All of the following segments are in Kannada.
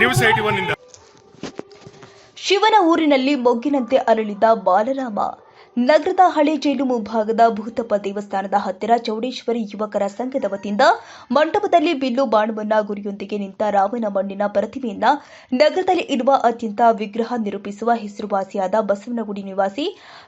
ನ್ಯೂಸ್ ಏಟಿ ಇಂದ ಶಿವನ ಊರಿನಲ್ಲಿ ಮೊಗ್ಗಿನಂತೆ ಅರಳಿದ ಬಾಲರಾಮ. ನಗರದ ಹಳೆ ಜೈಲು ಮುಂಭಾಗದ ಭೂತಪ್ಪ ದೇವಸ್ಥಾನದ ಹತ್ತಿರ ಚೌಡೇಶ್ವರಿ ಯುವಕರ ಸಂಘದ ವತಿಯಿಂದ ಮಂಟಪದಲ್ಲಿ ಬಿಲ್ಲು ಬಾಣವನ್ನ ಗುರಿಯೊಂದಿಗೆ ನಿಂತ ರಾಮನ ಮಣ್ಣಿನ ಪ್ರತಿಮೆಯನ್ನ ನಗರದಲ್ಲಿ ಇರುವ ಅತ್ಯಂತ ವಿಗ್ರಹ ನಿರೂಪಿಸುವ ಹೆಸರುವಾಸಿಯಾದ ಬಸವನಗುಡಿ ನಿವಾಸಿ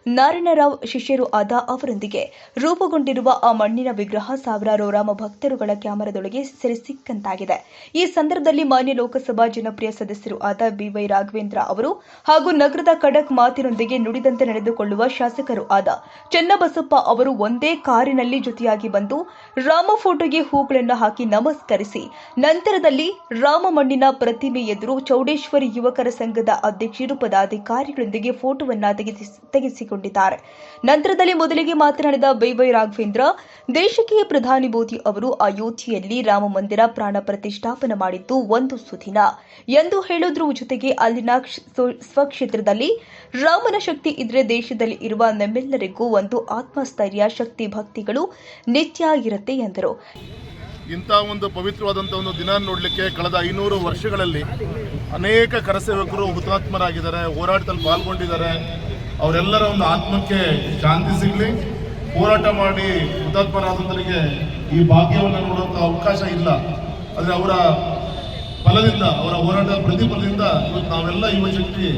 ನಾರಾಯಣರಾವ್ ಶಿಷ್ಯರು ಆದ ಅವರೊಂದಿಗೆ ರೂಪುಗೊಂಡಿರುವ ಆ ಮಣ್ಣಿನ ವಿಗ್ರಹ ಸಾವಿರಾರು ರಾಮ ಭಕ್ತರುಗಳ ಕ್ಯಾಮರಾದೊಳಗೆ ಸೆರೆ ಸಿಕ್ಕಂತಾಗಿದೆ. ಈ ಸಂದರ್ಭದಲ್ಲಿ ಮಾನ್ಯ ಲೋಕಸಭಾ ಜನಪ್ರಿಯ ಸದಸ್ಯರು ಆದ ಬಿವೈ ರಾಘವೇಂದ್ರ ಅವರು ಹಾಗೂ ನಗರದ ಖಡಕ್ ಮಾತಿನೊಂದಿಗೆ ನುಡಿದಂತೆ ನಡೆದುಕೊಳ್ಳುವ ಶಾಸಕರು ಆದ ಚನ್ನಬಸಪ್ಪ ಅವರು ಒಂದೇ ಕಾರಿನಲ್ಲಿ ಜೊತೆಯಾಗಿ ಬಂದು ರಾಮ ಫೋಟೋಗೆ ಹೂಗಳನ್ನು ಹಾಕಿ ನಮಸ್ಕರಿಸಿ, ನಂತರದಲ್ಲಿ ರಾಮ ಮಣ್ಣಿನ ಪ್ರತಿಮೆ ಎದುರು ಚೌಡೇಶ್ವರಿ ಯುವಕರ ಸಂಘದ ಅಧ್ಯಕ್ಷರು ಪದಾಧಿಕಾರಿಗಳೊಂದಿಗೆ ಫೋಟೋವನ್ನ ತೆಗೆಸಿ- ತೆಗೆಸಿಕೊಂಡಿದ್ದಾರೆ. ನಂತರದಲ್ಲಿ ಮೊದಲಿಗೆ ಮಾತನಾಡಿದ ಬೈವೈ ರಾಘವೇಂದ್ರ, ದೇಶಕ್ಕೆ ಪ್ರಧಾನಿ ಮೋದಿ ಅವರು ಅಯೋಧ್ಯೆಯಲ್ಲಿ ರಾಮ ಮಂದಿರ ಪ್ರಾಣ ಪ್ರತಿಷ್ಠಾಪನೆ ಮಾಡಿದ್ದು ಒಂದು ಸುದಿನ. ಎಂದು ಹೇಳಿದ್ರು ಜೊತೆಗೆ ಅಲ್ಲಿನ ಸ್ವ- ಸ್ವಕ್ಷೇತ್ರದಲ್ಲಿ ರಾಮನ ಶಕ್ತಿ ಇದ್ರೆ ದೇಶದಲ್ಲಿ ಇರುವ ನಮ್ಮೆಲ್ಲರಿಗೂ ಒಂದು ಆತ್ಮಸ್ಥೈರ್ಯ, ಶಕ್ತಿ, ಭಕ್ತಿಗಳು ನಿತ್ಯ ಇರುತ್ತೆ ಎಂದರು. ಇಂಥ ಒಂದು ಪವಿತ್ರವಾದಂಥ ಒಂದು ದಿನ ನೋಡಲಿಕ್ಕೆ ಕಳೆದ ಐನೂರು ವರ್ಷಗಳಲ್ಲಿ ಅನೇಕ ಕರಸೇವಕರು ಹುತಾತ್ಮರಾಗಿದ್ದಾರೆ, ಹೋರಾಟದಲ್ಲಿ ಪಾಲ್ಗೊಂಡಿದ್ದಾರೆ. ಅವರೆಲ್ಲರ ಒಂದು ಆತ್ಮಕ್ಕೆ ಶಾಂತಿ ಸಿಗಲಿ. ಹೋರಾಟ ಮಾಡಿ ಹುತಾತ್ಮರಾದವರಿಗೆ ಈ ಭಾಗ್ಯವನ್ನು ನೋಡುವಂಥ ಅವಕಾಶ ಇಲ್ಲ. ಆದರೆ ಅವರ ಫಲದಿಂದ ಅವರ ಹೋರಾಟದ ಪ್ರತಿಫಲದಿಂದ ಇವತ್ತು ನಾವೆಲ್ಲ ಯುವಶಕ್ತಿ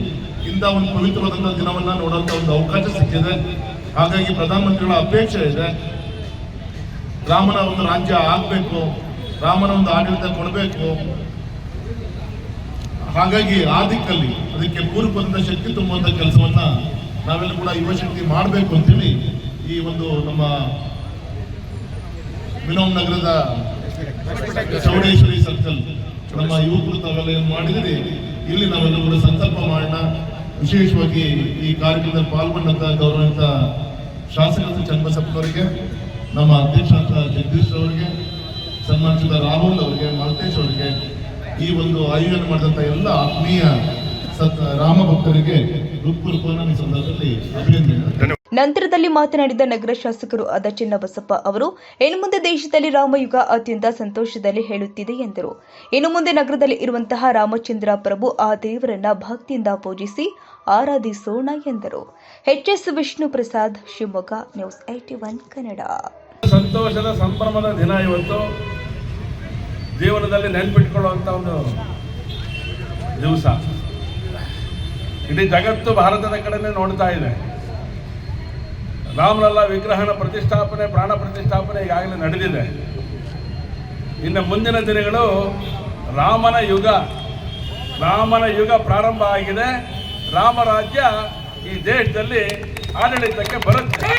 ಇಂಥ ಒಂದು ಪವಿತ್ರವಾದಂಥ ದಿನವನ್ನ ನೋಡುವಂಥ ಒಂದು ಅವಕಾಶ ಸಿಕ್ಕಿದೆ. ಹಾಗಾಗಿ ಪ್ರಧಾನಮಂತ್ರಿಗಳ ಅಪೇಕ್ಷೆ ಇದೆ. ರಾಮನ ಒಂದು ರಾಜ್ಯ ಆಗಬೇಕು. ರಾಮನ ಒಂದು ಆಡಳಿತ ಕೊಡಬೇಕು. ಹಾಗಾಗಿ ಆ ದಿಕ್ಕಲ್ಲಿ ಅದಕ್ಕೆ ಪೂರ್ವದಿಂದ ಶಕ್ತಿ ತುಂಬುವಂಥ ಕೆಲಸವನ್ನ ನಾವೆಲ್ಲ ಕೂಡ ಯುವಶಕ್ತಿ ಮಾಡಬೇಕು ಅಂತೇಳಿ ಈ ಒಂದು ನಮ್ಮ ವಿನೋಮ್ ನಗರದ ಚೌಡೇಶ್ವರಿ ಸರ್ಕಲ್ ನಮ್ಮ ಯುವಕರು ತಾವೆಲ್ಲ ಏನು ಮಾಡಿದ್ರಿ ಇಲ್ಲಿ ನಾವೆಲ್ಲ ಕೂಡ ಸಂಕಲ್ಪ ಮಾಡೋಣ. ವಿಶೇಷವಾಗಿ ಈ ಕಾರ್ಯಕ್ರಮದಲ್ಲಿ ಪಾಲ್ಗೊಂಡಂತಹ ಗೌರವಿತ ಶಾಸಕ ಚನ್ನಬಸಪ್ಪನವರಿಗೆ, ನಮ್ಮ ಅಧ್ಯಕ್ಷರಾದ ಜಗದೀಶ್ ಅವರಿಗೆ ಸನ್ಮಾನಿಸಿದ ರಾಹುಲ್ ಅವರಿಗೆ, ಮಾಲತೇಶ್ ಅವರಿಗೆ, ಈ ಒಂದು ಆಯೋಜನೆ ಮಾಡಿದಂಥ ಎಲ್ಲ ಆತ್ಮೀಯ ಸತ್ ರಾಮ ಭಕ್ತರಿಗೆ ಹೃತ್ಪೂರ್ವಕವನ್ನು ಈ ಸಂದರ್ಭದಲ್ಲಿ ಅಭಿನಂದನೆ ನಂತರದಲ್ಲಿ ಮಾತನಾಡಿದ ನಗರ ಶಾಸಕರು ಆದ ಚಿನ್ನಬಸಪ್ಪ ಅವರು, ಇನ್ನು ಮುಂದೆ ದೇಶದಲ್ಲಿ ರಾಮಯುಗ ಅತ್ಯಂತ ಸಂತೋಷದಲ್ಲಿ ಹೇಳುತ್ತಿದೆ ಎಂದರು. ಇನ್ನು ಮುಂದೆ ನಗರದಲ್ಲಿ ಇರುವಂತಹ ರಾಮಚಂದ್ರ ಪ್ರಭು ಆ ದೇವರನ್ನ ಭಕ್ತಿಯಿಂದ ಪೂಜಿಸಿ ಆರಾಧಿಸೋಣ ಎಂದರು. H S Vishnu Prasad, Shivamogga, news eighty one Kannada. ಸಂತೋಷದ ಸಂಭ್ರಮದ ದಿನ ಇವತ್ತು. ಜೀವನದಲ್ಲಿ ನೆನ್ಪಿಟ್ಕೊಳ್ಳುವಂಥ ಒಂದು ದಿವಸ. ಇಡೀ ಜಗತ್ತು ಭಾರತದ ಕಡೆನೇ ನೋಡ್ತಾ ಇದೆ. ರಾಮಲಲ್ಲ ವಿಗ್ರಹನ ಪ್ರತಿಷ್ಠಾಪನೆ ಪ್ರಾಣ ಪ್ರತಿಷ್ಠಾಪನೆ ಈಗಾಗಲೇ ನಡೆದಿದೆ. ಇನ್ನು ಮುಂದಿನ ದಿನಗಳು ರಾಮನ ಯುಗ. ರಾಮನ ಯುಗ ಪ್ರಾರಂಭ ಆಗಿದೆ. ರಾಮರಾಜ್ಯ ಈ ದೇಶದಲ್ಲಿ ಆಡಳಿತಕ್ಕೆ ಬರುತ್ತೆ.